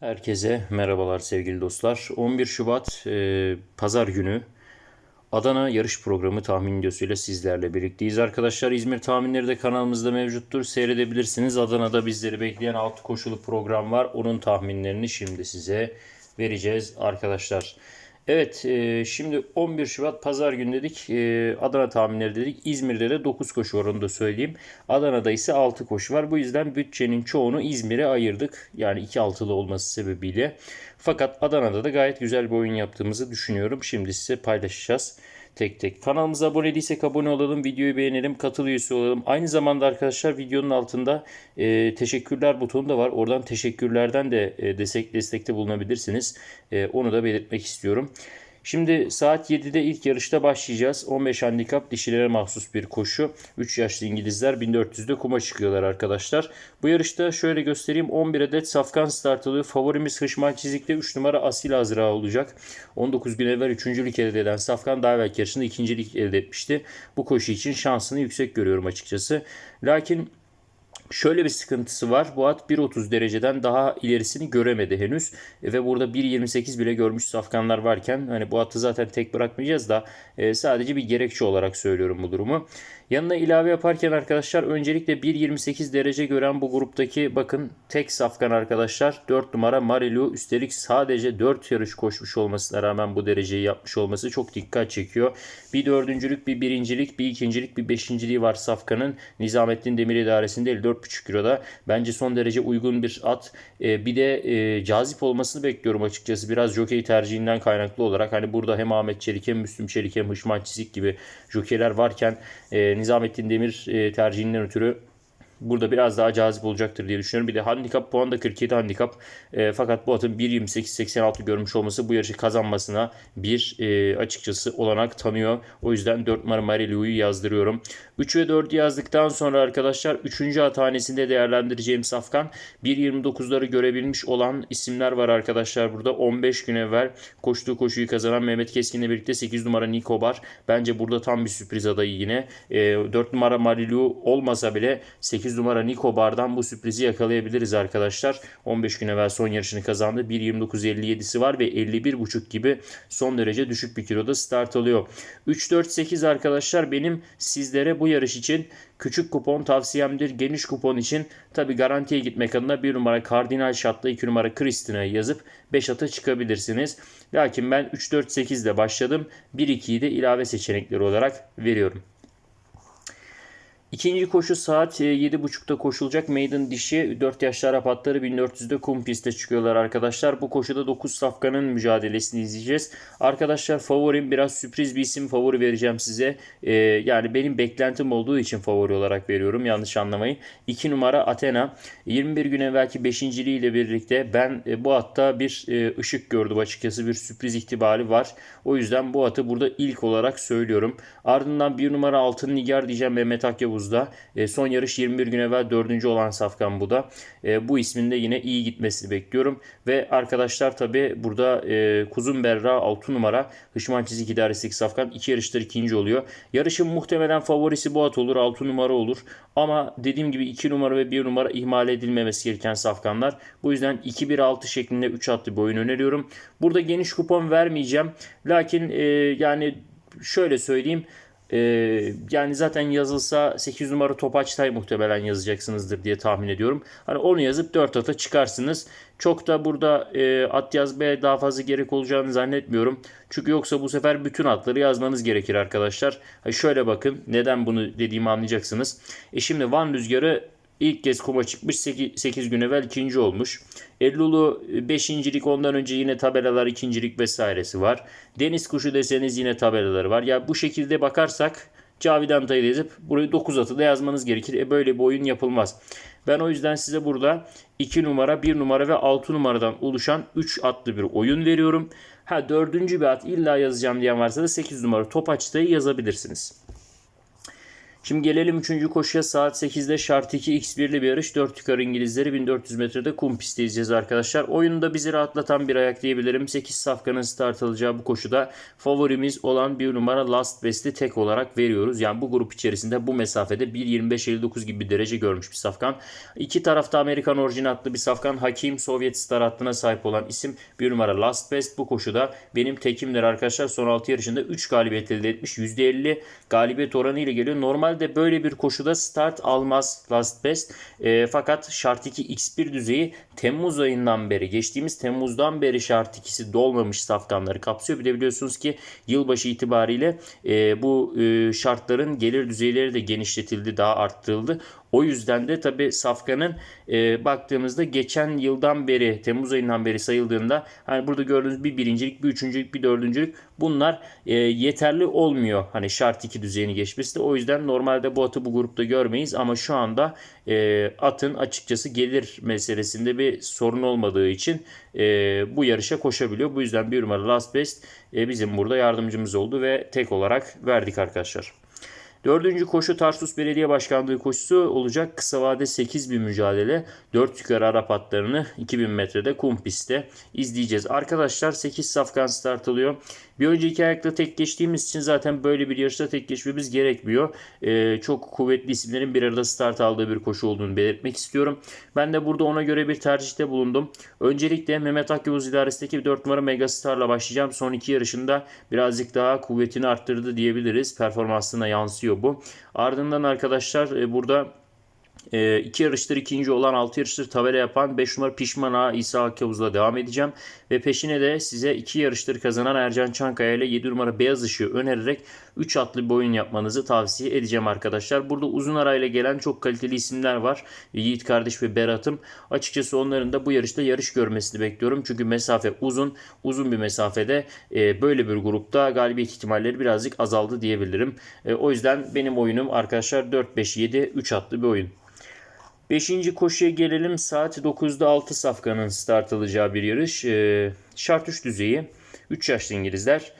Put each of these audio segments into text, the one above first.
Herkese merhabalar sevgili dostlar. 11 Şubat e, Pazar günü Adana yarış programı tahmin videosuyla sizlerle birlikteyiz. Arkadaşlar İzmir tahminleri de kanalımızda mevcuttur. Seyredebilirsiniz. Adana'da bizleri bekleyen 6 koşulu program var. Onun tahminlerini şimdi size vereceğiz arkadaşlar. Evet e, şimdi 11 Şubat Pazar günü dedik. E, Adana tahminleri dedik. İzmir'de de 9 koşu var onu da söyleyeyim. Adana'da ise 6 koşu var. Bu yüzden bütçenin çoğunu İzmir'e ayırdık. Yani 2 altılı olması sebebiyle. Fakat Adana'da da gayet güzel bir oyun yaptığımızı düşünüyorum. Şimdi size paylaşacağız tek tek. Kanalımıza abone değilsek abone olalım, videoyu beğenelim, katıl üyesi olalım. Aynı zamanda arkadaşlar videonun altında e, teşekkürler butonu da var. Oradan teşekkürlerden de e, destek destekte bulunabilirsiniz. E, onu da belirtmek istiyorum. Şimdi saat 7'de ilk yarışta başlayacağız. 15 handikap dişilere mahsus bir koşu. 3 yaşlı İngilizler 1400'de kuma çıkıyorlar arkadaşlar. Bu yarışta şöyle göstereyim. 11 adet safkan start alıyor. Favorimiz Hışman Çizik'te 3 numara Asil Azra olacak. 19 gün evvel 3. lig elde eden Safkan daha evvelki yarışında 2. lig elde etmişti. Bu koşu için şansını yüksek görüyorum açıkçası. Lakin Şöyle bir sıkıntısı var. Bu at 1.30 dereceden daha ilerisini göremedi henüz. Ve burada 1.28 bile görmüş safkanlar varken hani bu atı zaten tek bırakmayacağız da e, sadece bir gerekçe olarak söylüyorum bu durumu. Yanına ilave yaparken arkadaşlar öncelikle 1.28 derece gören bu gruptaki bakın tek safkan arkadaşlar 4 numara Marilu üstelik sadece 4 yarış koşmuş olmasına rağmen bu dereceyi yapmış olması çok dikkat çekiyor. Bir dördüncülük, bir birincilik, bir ikincilik, bir beşinciliği var safkanın. Nizamettin Demir idaresinde 54,5 kiloda. Bence son derece uygun bir at. Ee, bir de e, cazip olmasını bekliyorum açıkçası. Biraz jokey tercihinden kaynaklı olarak. Hani burada hem Ahmet Çelik hem Müslüm Çelik hem Hışman Çizik gibi jokeyler varken e, Nizamettin Demir e, tercihinden ötürü burada biraz daha cazip olacaktır diye düşünüyorum. Bir de handikap puan da 47 handikap. E, fakat bu atın 1.28-86 görmüş olması bu yarışı kazanmasına bir e, açıkçası olanak tanıyor. O yüzden 4 numara Marilu'yu yazdırıyorum. 3 ve 4'ü yazdıktan sonra arkadaşlar 3. hatanesinde değerlendireceğim safkan 1.29'ları görebilmiş olan isimler var arkadaşlar burada. 15 gün evvel koştuğu koşuyu kazanan Mehmet Keskin'le birlikte 8 numara Nikobar. Bence burada tam bir sürpriz adayı yine. E, 4 numara Marilu olmasa bile 8 numara Nikobar'dan bu sürprizi yakalayabiliriz arkadaşlar. 15 gün evvel son yarışını kazandı. 1.29.57'si var ve 51.5 gibi son derece düşük bir kiloda start alıyor. 3-4-8 arkadaşlar benim sizlere bu yarış için küçük kupon tavsiyemdir. Geniş kupon için tabi garantiye gitmek adına 1 numara Kardinal Şat'la 2 numara Kristina'yı yazıp 5 ata çıkabilirsiniz. Lakin ben 3-4-8 ile başladım. 1-2'yi de ilave seçenekleri olarak veriyorum. İkinci koşu saat 7.30'da e, koşulacak. Maiden dişi 4 yaşlı Arap atları 1400'de kum piste çıkıyorlar arkadaşlar. Bu koşuda 9 safkanın mücadelesini izleyeceğiz. Arkadaşlar favorim biraz sürpriz bir isim favori vereceğim size. Ee, yani benim beklentim olduğu için favori olarak veriyorum. Yanlış anlamayın. 2 numara Athena. 21 gün evvelki 5. ile birlikte ben e, bu atta bir e, ışık gördüm açıkçası. Bir sürpriz ihtimali var. O yüzden bu atı burada ilk olarak söylüyorum. Ardından 1 numara Altın Nigar diyeceğim Mehmet Akyavuz Temmuz'da. E, son yarış 21 gün evvel 4. olan Safkan bu da. E, bu isminde yine iyi gitmesini bekliyorum. Ve arkadaşlar tabi burada e, Kuzun Berra 6 numara Hışman Çizik İdaresindeki Safkan 2 yarıştır ikinci oluyor. Yarışın muhtemelen favorisi bu at olur 6 numara olur. Ama dediğim gibi 2 numara ve 1 numara ihmal edilmemesi gereken Safkanlar. Bu yüzden 2-1-6 şeklinde 3 atlı bir oyun öneriyorum. Burada geniş kupon vermeyeceğim. Lakin e, yani şöyle söyleyeyim. Ee, yani zaten yazılsa 8 numara Topaçtay muhtemelen yazacaksınızdır diye tahmin ediyorum. Hani onu yazıp 4 ata çıkarsınız. Çok da burada e, at yazmaya daha fazla gerek olacağını zannetmiyorum. Çünkü yoksa bu sefer bütün atları yazmanız gerekir arkadaşlar. Ha şöyle bakın neden bunu dediğimi anlayacaksınız. E şimdi Van Rüzgarı İlk kez kuma çıkmış 8, 8 gün evvel ikinci olmuş. Ellulu beşincilik ondan önce yine tabelalar ikincilik vesairesi var. Deniz kuşu deseniz yine tabelaları var. Ya bu şekilde bakarsak Cavidan Tay'ı yazıp burayı 9 atı da yazmanız gerekir. E böyle bir oyun yapılmaz. Ben o yüzden size burada 2 numara, 1 numara ve 6 numaradan oluşan 3 atlı bir oyun veriyorum. Ha dördüncü bir at illa yazacağım diyen varsa da 8 numara top açtayı yazabilirsiniz. Şimdi gelelim 3. koşuya saat 8'de şart 2 X1'li bir yarış. 4 yukarı İngilizleri 1400 metrede kum pistte izleyeceğiz arkadaşlar. Oyunda bizi rahatlatan bir ayak diyebilirim. 8 safkanın start alacağı bu koşuda favorimiz olan bir numara Last Best'i tek olarak veriyoruz. Yani bu grup içerisinde bu mesafede 1.25-59 gibi bir derece görmüş bir safkan. İki tarafta Amerikan orijinatlı bir safkan. Hakim Sovyet Star hattına sahip olan isim bir numara Last Best. Bu koşuda benim tekimdir arkadaşlar. Son 6 yarışında 3 galibiyet elde etmiş. %50 galibiyet oranı ile geliyor. Normalde böyle bir koşuda start almaz Last Best. E, fakat şart 2 X1 düzeyi Temmuz ayından beri geçtiğimiz Temmuz'dan beri şart 2'si dolmamış safkanları kapsıyor. Bir de biliyorsunuz ki yılbaşı itibariyle e, bu e, şartların gelir düzeyleri de genişletildi, daha arttırıldı. O yüzden de tabi safkanın e, baktığımızda geçen yıldan beri Temmuz ayından beri sayıldığında hani burada gördüğünüz bir birincilik, bir üçüncülük, bir dördüncülük bunlar e, yeterli olmuyor. Hani şart 2 düzeyini geçmesi de o yüzden normalde bu atı bu grupta görmeyiz ama şu anda e, atın açıkçası gelir meselesinde bir sorun olmadığı için e, bu yarışa koşabiliyor. Bu yüzden bir numara Last Best e, bizim burada yardımcımız oldu ve tek olarak verdik arkadaşlar. Dördüncü koşu Tarsus Belediye Başkanlığı koşusu olacak. Kısa vade 8 bir mücadele. 4 yukarı Arap atlarını 2000 metrede kum pistte izleyeceğiz. Arkadaşlar 8 safkan start alıyor. Bir önceki ayakta tek geçtiğimiz için zaten böyle bir yarışta tek geçmemiz gerekmiyor. Ee, çok kuvvetli isimlerin bir arada start aldığı bir koşu olduğunu belirtmek istiyorum. Ben de burada ona göre bir tercihte bulundum. Öncelikle Mehmet Akyavuz idaresindeki 4 numara Megastar'la başlayacağım. Son iki yarışında birazcık daha kuvvetini arttırdı diyebiliriz. Performansına yansıyor bu. Ardından arkadaşlar e, burada e, iki yarıştır ikinci olan 6 yarıştır tabela yapan 5 numara Pişman Ağa İsa Akkavuz'la devam edeceğim. Ve peşine de size iki yarıştır kazanan Ercan Çankaya ile 7 numara Beyaz Işığı önererek 3 atlı bir oyun yapmanızı tavsiye edeceğim arkadaşlar. Burada uzun arayla gelen çok kaliteli isimler var. Yiğit kardeş ve Berat'ım. Açıkçası onların da bu yarışta yarış görmesini bekliyorum. Çünkü mesafe uzun. Uzun bir mesafede e, böyle bir grupta galibiyet ihtimalleri birazcık azaldı diyebilirim. E, o yüzden benim oyunum arkadaşlar 4-5-7 3 atlı bir oyun. Beşinci koşuya gelelim. Saat 9'da 6 safkanın start alacağı bir yarış. E, şart 3 düzeyi. 3 yaşlı İngilizler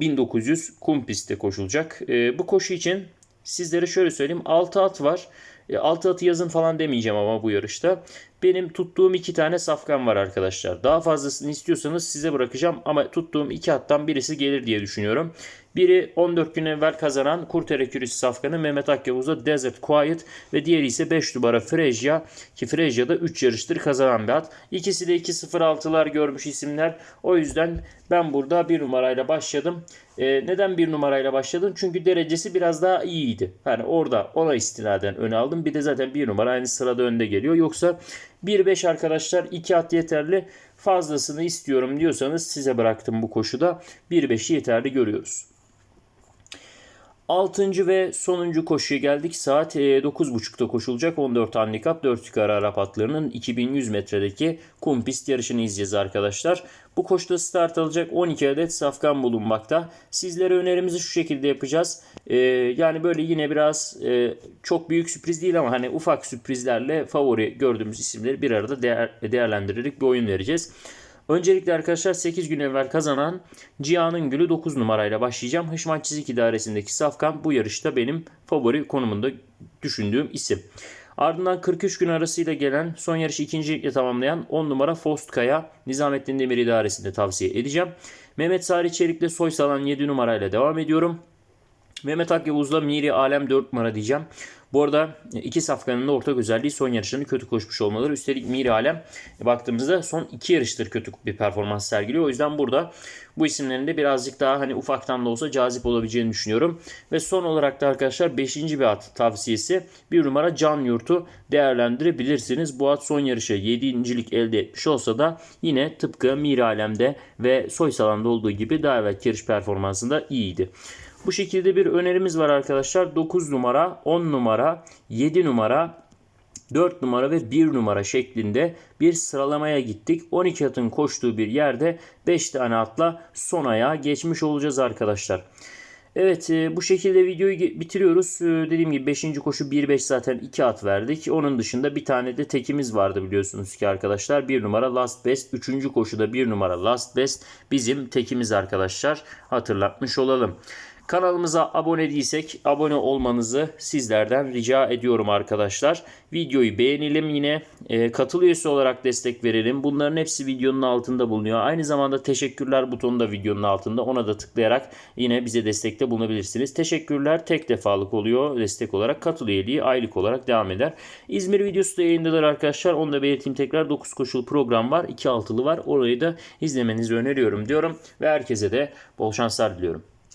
1900 kum pistte koşulacak. E, bu koşu için sizlere şöyle söyleyeyim. 6 at var. E, 6 atı yazın falan demeyeceğim ama bu yarışta. Benim tuttuğum iki tane safkan var arkadaşlar. Daha fazlasını istiyorsanız size bırakacağım ama tuttuğum iki attan birisi gelir diye düşünüyorum. Biri 14 gün evvel kazanan Kurtere Kürüsü safkanı Mehmet Akyavuz'da Desert Quiet ve diğeri ise 5 numara Frejia ki Frejia'da 3 yarıştır kazanan bir at. İkisi de 2-0-6'lar görmüş isimler. O yüzden ben burada bir numarayla başladım. Ee, neden bir numarayla başladım? Çünkü derecesi biraz daha iyiydi. Yani orada ona istinaden öne aldım. Bir de zaten bir numara aynı sırada önde geliyor. Yoksa 1-5 arkadaşlar 2 at yeterli. Fazlasını istiyorum diyorsanız size bıraktım bu koşuda. 1-5'i yeterli görüyoruz. Altıncı ve sonuncu koşuya geldik. Saat 9.30'da e, koşulacak 14 handikap 4 yukarı Arap atlarının 2100 metredeki kum pist yarışını izleyeceğiz arkadaşlar. Bu koşuda start alacak 12 adet safkan bulunmakta. Sizlere önerimizi şu şekilde yapacağız. Ee, yani böyle yine biraz e, çok büyük sürpriz değil ama hani ufak sürprizlerle favori gördüğümüz isimleri bir arada değer, değerlendirerek bir oyun vereceğiz. Öncelikle arkadaşlar 8 gün evvel kazanan Cihan'ın Gülü 9 numarayla başlayacağım. Hışman Çizik İdaresi'ndeki Safkan bu yarışta benim favori konumunda düşündüğüm isim. Ardından 43 gün arasıyla gelen son yarışı ikincilikle tamamlayan 10 numara Fostkaya Nizamettin Demir İdaresi'nde tavsiye edeceğim. Mehmet Sari Çelik'le Soysalan 7 numarayla devam ediyorum. Mehmet Akyavuz'la Miri Alem 4 numara diyeceğim. Bu arada iki safkanın da ortak özelliği son yarışlarını kötü koşmuş olmaları. Üstelik Miri Alem baktığımızda son iki yarıştır kötü bir performans sergiliyor. O yüzden burada bu isimlerin de birazcık daha hani ufaktan da olsa cazip olabileceğini düşünüyorum. Ve son olarak da arkadaşlar 5. bir at tavsiyesi bir numara Can Yurt'u değerlendirebilirsiniz. Bu at son yarışa 7.lik elde etmiş olsa da yine tıpkı Miri Alem'de ve Soysalan'da olduğu gibi daha evvel yarış performansında iyiydi. Bu şekilde bir önerimiz var arkadaşlar. 9 numara, 10 numara, 7 numara, 4 numara ve 1 numara şeklinde bir sıralamaya gittik. 12 atın koştuğu bir yerde 5 tane atla son ayağa geçmiş olacağız arkadaşlar. Evet e, bu şekilde videoyu bitiriyoruz. E, dediğim gibi 5. koşu 1-5 zaten 2 at verdik. Onun dışında bir tane de tekimiz vardı biliyorsunuz ki arkadaşlar. 1 numara Last Best. 3. koşuda 1 numara Last Best bizim tekimiz arkadaşlar. Hatırlatmış olalım. Kanalımıza abone değilsek abone olmanızı sizlerden rica ediyorum arkadaşlar. Videoyu beğenelim yine. E, katıl üyesi olarak destek verelim. Bunların hepsi videonun altında bulunuyor. Aynı zamanda teşekkürler butonu da videonun altında. Ona da tıklayarak yine bize destekte bulunabilirsiniz. Teşekkürler tek defalık oluyor destek olarak. Katıl üyeliği aylık olarak devam eder. İzmir videosu da yayındadır arkadaşlar. Onu da belirteyim tekrar. 9 koşulu program var. 2 altılı var. Orayı da izlemenizi öneriyorum diyorum. Ve herkese de bol şanslar diliyorum.